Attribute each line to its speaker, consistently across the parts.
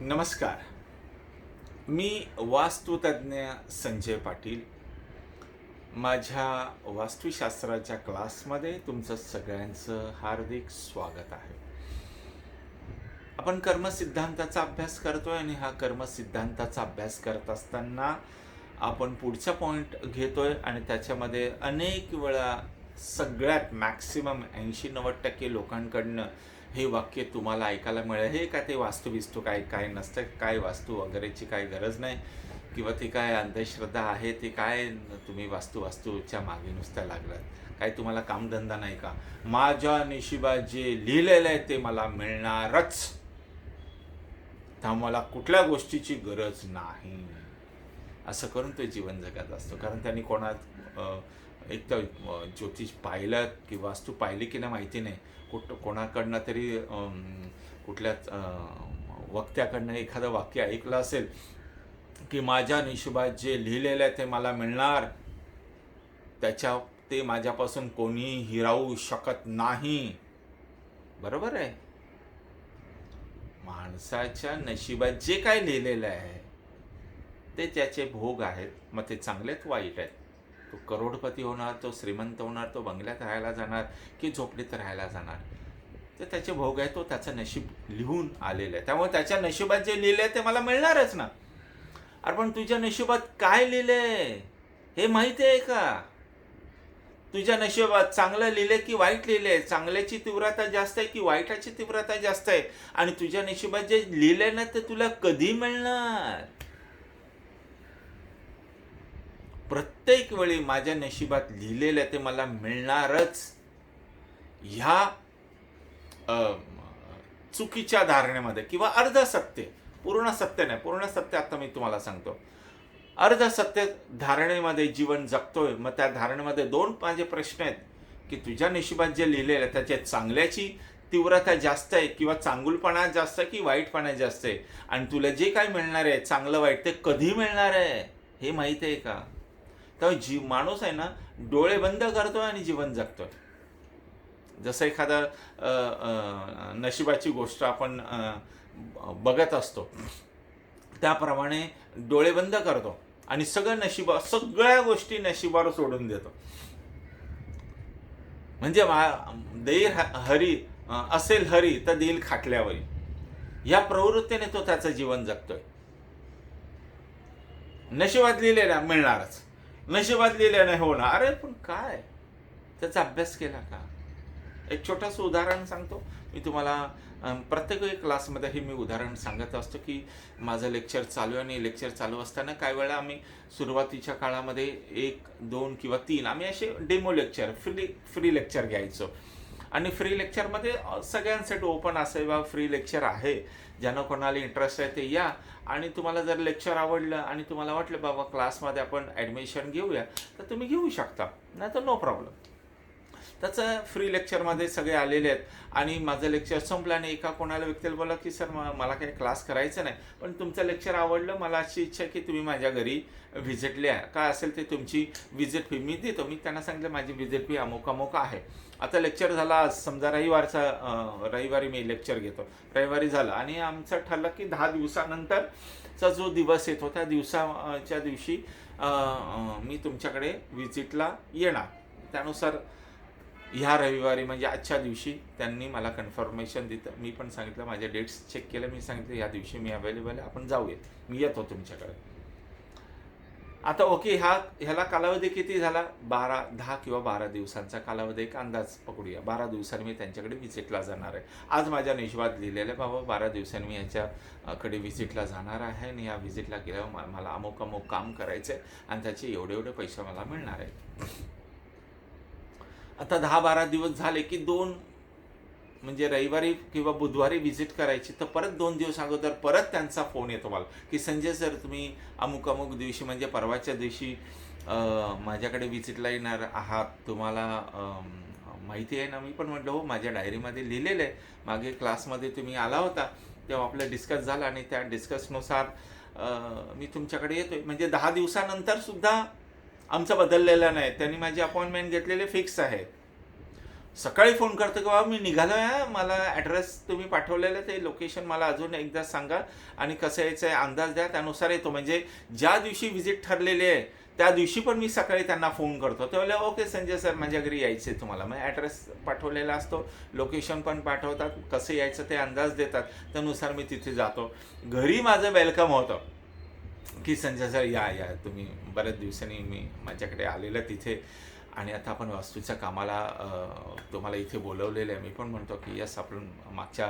Speaker 1: नमस्कार. मी वास्तुतज्ञ संजय पाटील. माझ्या वास्तुशास्त्राच्या क्लासमध्ये तुमचं सगळ्यांचं हार्दिक स्वागत आहे. आपण कर्मसिद्धांताचा अभ्यास करतोय आणि हा कर्मसिद्धांताचा अभ्यास करत असताना आपण पुढचा पॉईंट घेतोय आणि त्याच्यामध्ये अनेक वेळा सगळ्यात मॅक्सिमम ऐंशी नव्वद टक्के लोकांकडनं हे वाक्य तुम्हाला ऐकायला मिळेल. हे का ते वास्तू बिस्तू काय काय नसतं काय वास्तू वगैरेची काय गरज नाही. किंवा ती काय अंधश्रद्धा आहे ती काय तुम्ही वास्तू वास्तूच्या मागे नुसत्या लागलात. काय तुम्हाला कामधंदा नाही का? माझ्या निशिबा जे लिहिलेलं आहे ते मला मिळणारच. तर मला कुठल्या गोष्टीची गरज नाही. असं करून तो जीवन जगत असतो. कारण त्यांनी कोणात एक तर ज्योतिष पाहिलं की वास्तू पाहिली की नाही माहिती नाही. कुठ कोणाकडनं तरी कुठल्या वक्त्याकडनं एखादं वाक्य ऐकलं असेल की माझ्या निशिबात जे लिहिलेलं आहे ते मला मिळणार त्याच्या ते माझ्यापासून कोणी हिरावू शकत नाही. बरोबर आहे? माणसाच्या नशिबात जे काय लिहिलेलं आहे ते त्याचे भोग आहेत. मग ते चांगलेच वाईट आहेत. तो करोडपती होणार तो श्रीमंत होणार तो बंगल्यात राहायला जाणार की झोपडीत राहायला जाणार. तर त्याचे भोग आहे तो त्याचं नशीब लिहून आलेलं आहे. त्यामुळे त्याच्या नशिबात जे लिहिलं आहे ते मला मिळणारच ना. अरे पण तुझ्या नशिबात काय लिहिलंय? हे माहिती आहे का? तुझ्या नशिबात चांगलं लिहिलं की वाईट लिहिले चांगल्याची तीव्रता जास्त आहे की वाईटाची तीव्रता जास्त आहे? आणि तुझ्या नशिबात जे लिहिलंय ना ते तुला कधी मिळणार? प्रत्येक वेळी माझ्या नशिबात लिहिलेलं आहे ते मला मिळणारच. ह्या चुकीच्या धारणेमध्ये किंवा अर्ध सत्य पूर्ण सत्य नाही पूर्ण सत्य आता मी तुम्हाला सांगतो. अर्ध सत्य धारणेमध्ये जीवन जगतोय मग त्या धारणेमध्ये दोन माझे प्रश्न आहेत की तुझ्या नशिबात जे लिहिलेलं आहे त्याच्या चांगल्याची तीव्रता जास्त आहे किंवा चांगुलपणा जास्त आहे की वाईटपणा जास्त आहे? आणि तुला जे काय मिळणार आहे चांगलं वाईट ते कधी मिळणार आहे? हे माहीत आहे का? तर जी माणूस आहे ना डोळे बंद करतोय आणि जीवन जगतोय. जसं एखादा नशिबाची गोष्ट आपण बघत असतो त्याप्रमाणे डोळे बंद करतो आणि सगळं नशिबा सगळ्या गोष्टी नशिबावर सोडून देतो. म्हणजे मा- देईल हरी असेल हरी तर देईल खाटल्यावरी या प्रवृत्तीने तो त्याचं जीवन जगतोय. नशिबात लिहिलेला मिळणारच. नशिबात लिहिल्याने होणार अरे पण काय? त्याचा अभ्यास केला का? एक छोटंसं उदाहरण सांगतो. मी तुम्हाला प्रत्येक क्लासमध्ये हे मी उदाहरण सांगत असतो की माझं लेक्चर चालू आहे आणि लेक्चर चालू असताना काही वेळा आम्ही सुरुवातीच्या काळामध्ये एक दोन किंवा तीन आम्ही असे demo lecture free free lecture घ्यायचो. आणि फ्री लेक्चरमध्ये सगळ्यांसाठी ओपन असेल बा फ्री लेक्चर आहे. ज्यांना कोणाला इंटरेस्ट आहे ते या. आणि तुम्हाला जर लेक्चर आवडलं आणि तुम्हाला वाटलं बाबा क्लासमध्ये आपण ॲडमिशन घेऊया तर तुम्ही घेऊ शकता. नाही तर नो प्रॉब्लेम त्याचं फ्री लेक्चरमध्ये सगळे आलेले आहेत. आणि माझं लेक्चर संपलं आणि एका कोणाला व्यक्तीला बोला की सर मला काही क्लास करायचं नाही. पण तुमचं लेक्चर आवडलं मला अशी इच्छा आहे की तुम्ही माझ्या घरी व्हिजिट लिहा. काय असेल ते तुमची व्हिजिट फी मी देतो. मी त्यांना सांगितलं माझी व्हिजिट फी अमुक अमुक आहे. आता लेक्चर झाला आज. समजा रविवारचा रविवारी मी लेक्चर घेतो. रविवारी झालं. आणि आमचं ठरलं की दहा दिवसानंतरचा जो दिवस येतो त्या दिवसाच्या दिवशी मी तुमच्याकडे व्हिजिटला येणार. त्यानुसार ह्या रविवारी म्हणजे आजच्या दिवशी त्यांनी मला कन्फर्मेशन दिलं. मी पण सांगितलं माझ्या डेट्स चेक केलं. मी सांगितलं ह्या दिवशी मी अवेलेबल आहे. आपण जाऊयात. मी येतो तुमच्याकडे. आता ओके हा ह्याला कालावधी किती झाला? बारा दहा किंवा बारा दिवसांचा कालावधी. एक अंदाज पकडूया. बारा दिवसांनी मी त्यांच्याकडे व्हिजिटला जाणार आहे. आज माझ्या निश्वात लिहिलेलं आहे बाबा बारा दिवसांनी मी यांच्याकडे व्हिजिटला जाणार आहे आणि या व्हिजिटला गेल्यावर मला अमुक अमुक काम करायचं आहे आणि त्याचे एवढे एवढे पैसे मला मिळणार आहेत. आता दहा बारा दिवस झाले की दोन म्हणजे रविवारी किंवा बुधवारी व्हिजिट करायची. तर परत दोन दिवस अगोदर परत त्यांचा फोन येतो मला. की संजय सर तुम्ही अमुक अमुक दिवशी म्हणजे परवाच्या दिवशी माझ्याकडे व्हिजिटला येणार आहात. तुम्हाला माहिती आहे ना मी पण म्हटलं हो माझ्या डायरीमध्ये लिहिलेलं आहे. मागे क्लासमध्ये तुम्ही आला होता. तेव्हा आपलं डिस्कस झालं आणि त्या डिस्कसनुसार मी तुमच्याकडे येतोय. म्हणजे दहा दिवसानंतर सुद्धा आमचं बदललेलं नाही. त्यांनी माझी अपॉइंटमेंट घेतलेले फिक्स आहे. सकाळी फोन करतो की बाबा मी निघालो आहे मला ॲड्रेस तुम्ही पाठवलेलं ते लोकेशन मला अजून एकदा सांगा आणि कसं यायचं आहे अंदाज द्या. त्यानुसार येतो. म्हणजे ज्या दिवशी व्हिजिट ठरलेली आहे त्या दिवशी पण मी सकाळी त्यांना फोन करतो. ते बोलले ओके संजय सर माझ्या घरी यायचं आहे तुम्हाला. मग ॲड्रेस पाठवलेला असतो. लोकेशन पण पाठवतात. कसं यायचं ते अंदाज देतात. त्यानुसार मी तिथे जातो. घरी माझं वेलकम होतं. की संजय सर या या तुम्ही बऱ्याच दिवसांनी मी माझ्याकडे आलेलं तिथे आणि आता आपण वास्तूच्या कामाला तुम्हाला इथे बोलवलेलं आहे. मी पण म्हणतो की यस आपण मागच्या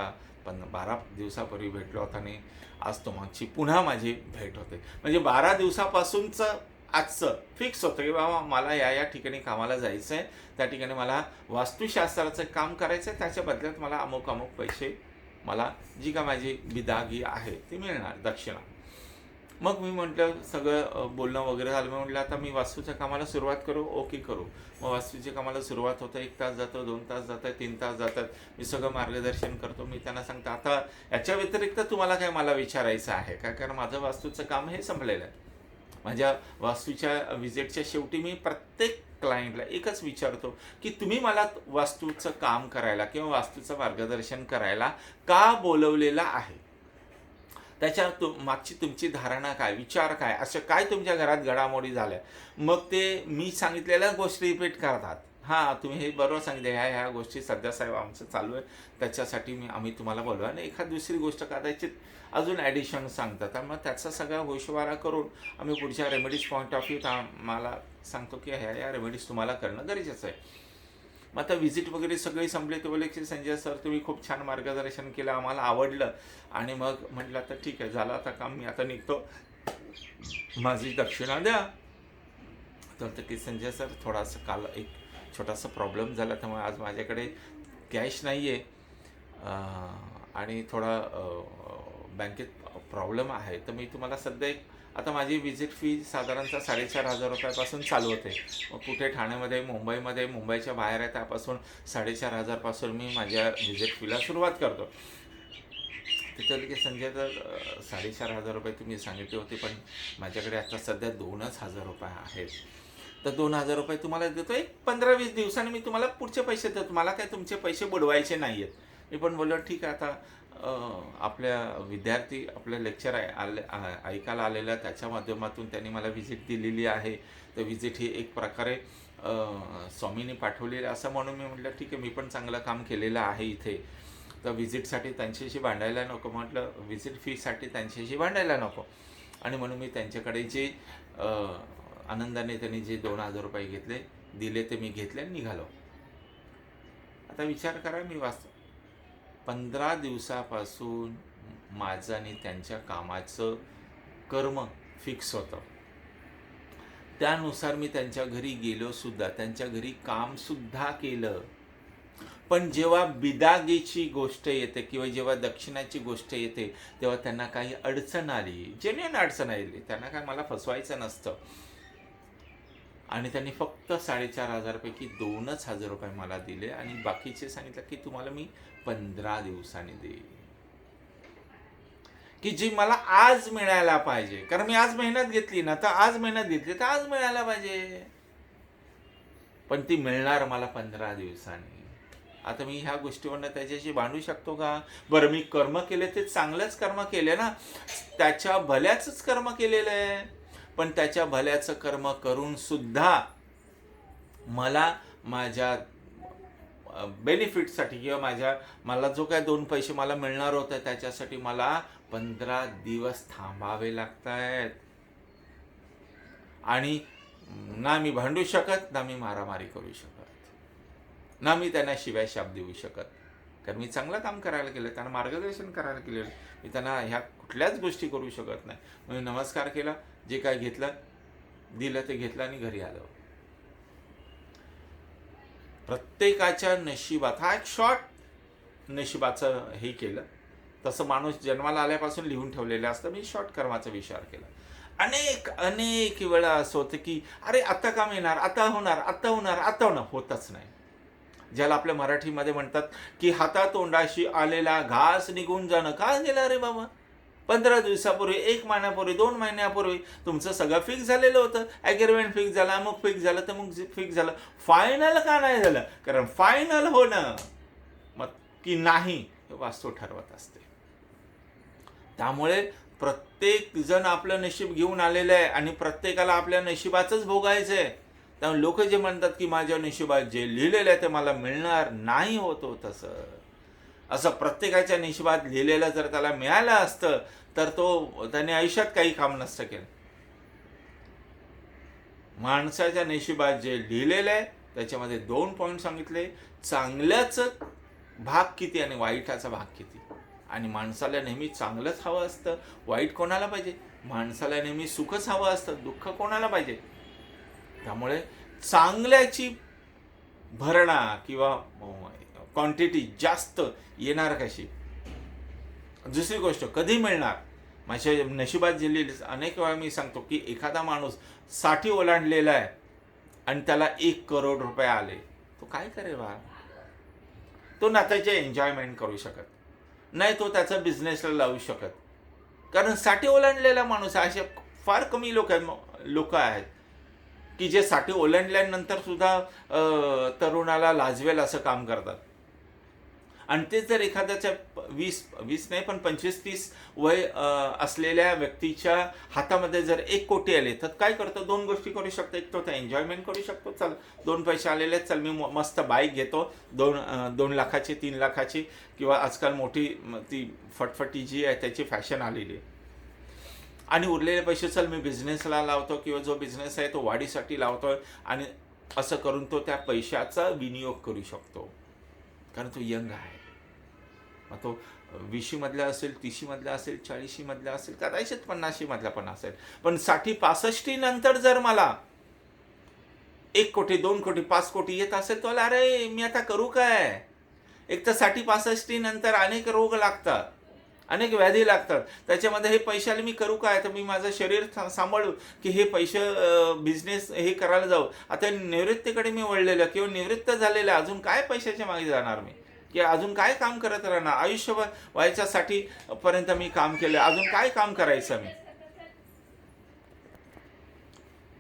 Speaker 1: पण बारा दिवसापूर्वी भेटलो होता आणि आज तुमची पुन्हा माझी भेट होते. म्हणजे बारा दिवसापासूनचं आजचं फिक्स होतं की बाबा मला या या ठिकाणी कामाला जायचं आहे त्या ठिकाणी मला वास्तुशास्त्राचं काम करायचं आहे त्याच्या बदल्यात मला अमुक अमुक पैसे मला जी का माझी बिदागी आहे ती मिळणार दक्षिणा. मग मी म्हटलं सगळं बोलणं वगैरे झालं. मी म्हटलं आता मी वास्तूच्या कामाला सुरुवात करू ओके करू. मग वास्तूच्या कामाला सुरुवात होतं एक तास जातो दोन तास जातात तीन तास जातात. मी सगळं मार्गदर्शन करतो. मी त्यांना सांगतो आता याच्या व्यतिरिक्त तुम्हाला काय मला विचारायचं आहे? का कारण माझं वास्तूचं काम हे संपलेलं आहे. माझ्या वास्तूच्या विजिटच्या शेवटी मी प्रत्येक क्लायंटला एकच विचारतो की तुम्ही मला वास्तूचं काम करायला किंवा वास्तूचं मार्गदर्शन करायला का बोलवलेलं आहे? त्याच्या तु मागची तुमची धारणा काय विचार काय असं काय तुमच्या घरात घडामोडी झाल्या? मग ते मी सांगितलेल्या गोष्टी रिपीट करतात. हां तुम्ही हे बरोबर सांगितले ह्या ह्या गोष्टी सध्या साहेब आमचं चालू आहे. त्याच्यासाठी मी आम्ही तुम्हाला बोलू आणि एखाद दुसरी गोष्ट कदाचित अजून ॲडिशन सांगतात. मग त्याचा सगळा गोषवारा करून आम्ही पुढच्या रेमेडीज पॉईंट ऑफ व्ह्यू मला सांगतो की ह्या ह्या रेमेडीज तुम्हाला करणं गरजेचं आहे. मग आता व्हिजिट वगैरे सगळी संपली. तर बोलले की संजय सर तुम्ही खूप छान मार्गदर्शन केलं आम्हाला आवडलं. आणि मग म्हटलं आता ठीक आहे झालं आता काम मी आता निघतो. माझी दक्षिणा द्या. तर की संजय सर थोडासा काल एक छोटासा प्रॉब्लेम झाला. त्यामुळे आज माझ्याकडे कॅश नाही आहे आणि थोडा बँकेत प्रॉब्लेम आहे. तर मी तुम्हाला सध्या एक आता माझी व्हिजिट फी साधारणतः साडेचार हजार रुपयापासून चालू होते. मग कुठे ठाण्यामध्ये मुंबईमध्ये मुंबईच्या बाहेर आहे त्यापासून साडेचार हजारपासून मी माझ्या व्हिजिट फीला सुरुवात करतो. तिथं की संजय तर साडेचार हजार रुपये तुम्ही सांगितले होते पण माझ्याकडे आता सध्या दोनच हजार रुपये आहेत. तर दोन हजार रुपये तुम्हाला देतो एक पंधरा वीस दिवसांनी मी तुम्हाला पुढचे पैसे देतो. मला काय तुमचे पैसे बुडवायचे नाही आहेत मी पण बोललो ठीक आहे आता आपल्या विद्यार्थी आपल्या लेक्चर आले ऐकायला आलेल्या त्याच्या माध्यमातून त्यांनी मला व्हिजिट दिलेली आहे. तर व्हिजिट ही एक प्रकारे स्वामींनी पाठवलेली असं म्हणून मी म्हटलं ठीक आहे मी पण चांगलं काम केलेलं आहे इथे. तर व्हिजिटसाठी त्यांच्याशी भांडायला नको म्हटलं. व्हिजिट फीसाठी त्यांच्याशी भांडायला नको. आणि म्हणून मी त्यांच्याकडे जे आनंदाने त्यांनी जे दोन हजार रुपये घेतले दिले ते मी घेतले आणि निघालो. आता विचार करा मी वाच पंधरा दिवसापासून माझं आणि त्यांच्या कामाचं कर्म फिक्स होतं. त्यानुसार मी त्यांच्या घरी गेलो सुद्धा त्यांच्या घरी कामसुद्धा केलं. पण जेव्हा बिदागीची गोष्ट येते किंवा जेव्हा दक्षिणाची गोष्ट येते तेव्हा त्यांना काही अडचण आली. जेन्युन अडचण आली. त्यांना काय मला फसवायचं नसतं. आणि त्यांनी फक्त साडेचार हजारपैकी दोनच हजार रुपये मला दिले आणि बाकीचे सांगितलं की तुम्हाला मी पंधरा दिवसांनी देईल की जी मला आज मिळायला पाहिजे. कारण मी आज मेहनत घेतली ना तर आज मेहनत घेतली तर आज मिळायला पाहिजे. पण ती मिळणार मला पंधरा दिवसांनी. आता मी ह्या गोष्टीवरनं त्याच्याशी भांडू शकतो का? बरं मी कर्म केले ते चांगलंच कर्म केले ना? त्याच्या भल्याचंच कर्म केलेलं आहे. पण त्याच्या भल्याचं कर्म करूनसुद्धा मला माझ्या बेनिफिटसाठी किंवा माझ्या मला जो काय दोन पैसे मला मिळणार होते त्याच्यासाठी मला पंधरा दिवस थांबावे लागत आहेत आणि ना मी भांडू शकत ना मी मारामारी करू शकत. ना मी त्यांना शिवाय शाप देऊ शकत. कारण मी चांगलं काम करायला केलं त्यांना मार्गदर्शन करायला केलेलं मी त्यांना ह्या कुठल्याच गोष्टी करू शकत नाही. मी नमस्कार केला जे काय घेतलं दिलं ते घेतलं आणि घरी आलो. प्रत्येकाच्या नशिबात हा एक शॉर्ट नशिबाचं हे केलं. तसं माणूस जन्माला आल्यापासून लिहून ठेवलेलं असतं मी शॉर्ट कर्माचा विचार केला. अनेक अनेक वेळा असं होतं की अरे आता काम येणार आता होणार आता होणार आता होणार. होतच नाही. ज्याला आपल्या मराठीमध्ये म्हणतात की हातातोंडाशी आलेला घास निघून जाणं. का गेला रे बाबा? पंधरा दिवसापूर्वी एक महिन्यापूर्वी दोन महिन्यापूर्वी तुमचं सगळं फिक्स झालेलं होतं. ॲग्रीमेंट फिक्स झाला मग फिक्स झालं तर मग फिक्स झालं. फायनल का नाही झालं? कारण फायनल होणं. मग की नाही हे वास्तू ठरवत असते. त्यामुळे प्रत्येक जण आपलं नशीब घेऊन आलेलं आहे आणि प्रत्येकाला आपल्या नशिबाचंच भोगायचं आहे त्यामुळे लोक जे म्हणतात की माझ्या नशिबात जे लिहिलेलं आहे ते मला मिळणार नाही होतो तसं. असं प्रत्येकाच्या नशिबात लिहिलेलं जर त्याला मिळालं असतं तर तो त्याने आयुष्यात काही काम नसतं केलं. माणसाच्या निशिबात जे लिहिलेलं आहे त्याच्यामध्ये दोन पॉईंट सांगितले. चांगल्याच भाग किती आणि वाईटाचा भाग किती? आणि माणसाला नेहमी चांगलंच हवं असतं. वाईट कोणाला पाहिजे? माणसाला नेहमी सुखच हवं असतं. दुःख कोणाला पाहिजे? त्यामुळे चांगल्याची भरणा किंवा क्वांटिटी जास्त येणार कशी? दुसरी गोष्ट कधी मिळणार? माझ्या नशिबात दिलेली अनेक वेळा मी सांगतो की एखादा माणूससाठी ओलांडलेला आहे आणि त्याला एक करोड रुपये आले तो काय करे बा? तो ना त्याचे एन्जॉयमेंट करू शकत नाही तो त्याचा बिझनेसला लावू शकत. कारण साठी ओलांडलेला माणूस असे फार कमी लोक आहेत लोक आहेत. की जे साठी ओलांडल्यानंतर सुद्धा तरुणाला लाजवेल असं काम करतात. आणि ते जर एखाद्याच्या वीस वीस नाही पण पंचवीस तीस वय असलेल्या व्यक्तीच्या हातामध्ये जर एक कोटी आले तर काय करतो? दोन गोष्टी करू शकतो. एक तो त्या एन्जॉयमेंट करू शकतो. चल दोन पैसे आलेले चल मी म- मस्त बाईक घेतो. दोन दोन लाखाची तीन लाखाची किंवा आजकाल मोठी ती फटफटी जी आहे त्याची फॅशन आलेली आहे. आणि उरलेले पैसे चल मी बिझनेसला लावतो किंवा जो बिझनेस आहे तो वाढीसाठी लावतोय आणि असं करून तो त्या पैशाचा विनियोग करू शकतो. कारण तो यंग आहे. मग तो वीशी असेल तीशी मधला असेल चाळीशीमधला असेल कदाचित पन्नाशीमधला पण असेल. पण साठी पासष्टी नंतर जर मला एक कोटी दोन कोटी पाच कोटी येत असेल तर अरे मी आता करू काय? एक तर साठी पासष्टी नंतर अनेक रोग लागतात. अनेक व्याधी लागतात. त्याच्यामध्ये हे पैशाला मी करू काय? तर मी माझं शरीर सांभाळू की हे पैसे बिझनेस हे करायला जाऊ. आता निवृत्तीकडे मी वळलेलं किंवा निवृत्त झालेलं आहे, अजून काय पैशाच्या मागे जाणार मी? की अजून काय काम करत राहणार? आयुष्यभर व्हायच्यासाठी पर्यंत मी काम केलं. अजून काय काम करायचं मी?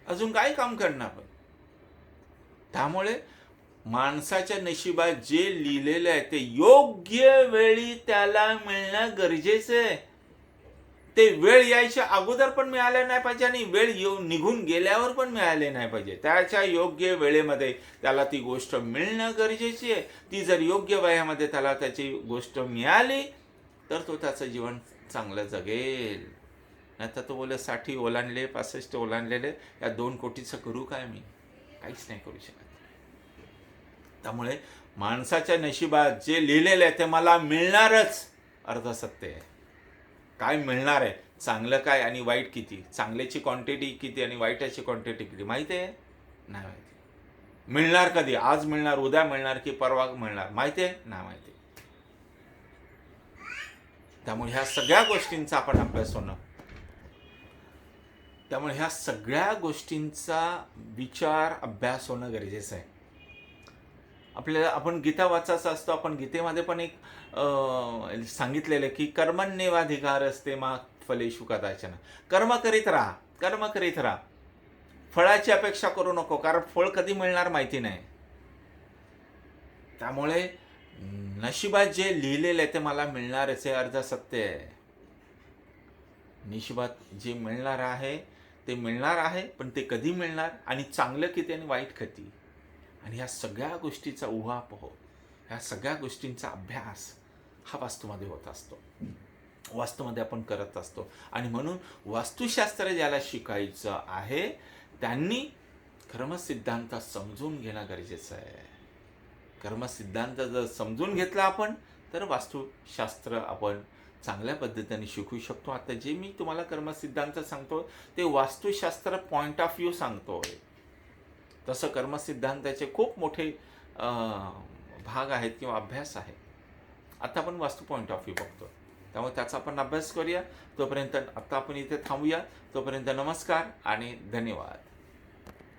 Speaker 1: अजून काय काम करणार? आपण त्यामुळे माणसाच्या नशिबात जे लिहिलेलं आहे ते योग्य वेळी त्याला मिळणं गरजेचं आहे. ते वेळ यायच्या अगोदर पण मिळालं नाही पाहिजे आणि वेळ येऊन निघून गेल्यावर पण मिळाले नाही पाहिजे. त्याच्या योग्य वेळेमध्ये त्याला ती गोष्ट मिळणं गरजेची आहे. ती जर योग्य वयामध्ये त्याला त्याची गोष्ट मिळाली तर तो त्याचं जीवन चांगलं जगेल. नाही तर तो बोलसाठी ओलांडले पासष्ट ओलांडलेले या दोन कोटीचं करू काय मी? काहीच नाही करू शकत. त्यामुळे माणसाच्या नशिबात जे लिहिलेलं आहे ते मला मिळणारच अर्ध सत्य आहे. काय मिळणार आहे? चांगलं काय आणि वाईट किती? चांगल्याची क्वांटिटी किती आणि वाईटाची क्वांटिटी किती? माहिती आहे? नाही माहिती. मिळणार कधी? आज मिळणार उद्या मिळणार की परवा मिळणार? माहिती आहे? नाही माहिती. त्यामुळे ह्या सगळ्या गोष्टींचा आपण अभ्यास होणं. त्यामुळे ह्या सगळ्या गोष्टींचा विचार अभ्यास होणं गरजेचं आहे. आपल्याला आपण गीता वाचायचा असतो आपण गीतेमध्ये पण एक सांगितलेलं आहे की कर्मण्येवाधिकार असते मा फलेशु कदाचन. कर्म करीत राहा कर्म करीत राहा. फळाची अपेक्षा करू नको कारण फळ कधी मिळणार माहिती नाही. त्यामुळे नशिबात जे लिहिलेलं आहे ते मला मिळणारच आहे अर्ध सत्य आहे. निशिबात जे मिळणार आहे ते मिळणार आहे पण ते कधी मिळणार? आणि चांगलं किती आणि वाईट किती? आणि ह्या सगळ्या गोष्टीचा उहापोह ह्या सगळ्या गोष्टींचा अभ्यास हा वास्तूमध्ये होत असतो. वास्तूमध्ये आपण करत असतो. आणि म्हणून वास्तुशास्त्र ज्याला शिकायचं आहे त्यांनी कर्मसिद्धांत समजून घेणं गरजेचं आहे. कर्मसिद्धांत जर समजून घेतला आपण तर वास्तुशास्त्र आपण चांगल्या पद्धतीने शिकू शकतो. आता जे मी तुम्हाला कर्मसिद्धांत सांगतो ते वास्तुशास्त्र पॉईंट ऑफ व्ह्यू आहे तसं कर्मसिद्धांताचे खूप मोठे भाग आहेत किंवा अभ्यास आहे. आता आपण वास्तू पॉईंट ऑफ व्ह्यू बघतो त्यामुळे त्याचा आपण अभ्यास करूया. तोपर्यंत आत्ता आपण इथे थांबूया. तोपर्यंत नमस्कार आणि धन्यवाद.